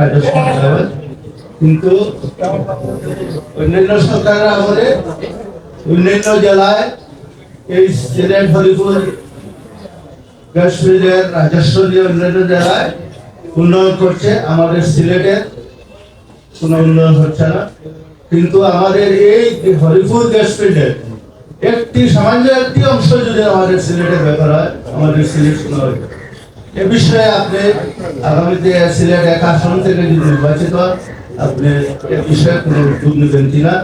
টাকা রাজস্ব কিন্তু অন্যান্য সরকারের আমলে অন্যান্য জেলায় এই সিলেট, হরিপুর, কাশ্মীরের রাজস্ব দিয়ে অন্যান্য জেলায় উন্নয়ন করছে। আমাদের সিলেটের কোনো উন্নয়ন হচ্ছে না। কিন্তু আমাদের এই হরিপুর ফিল্ডের একটি সামান্য একটি অংশ যদি আমাদের সিলেটের ব্যাপার হয়, আমাদের সিলেট শোনা হবে এ বিষয়ে আপনি আগামীতে সিলেট এক আসন থেকে যদি নির্বাচিত, আপনি এ বিষয়ে কোনো উদ্যোগ নেবেন কিনা?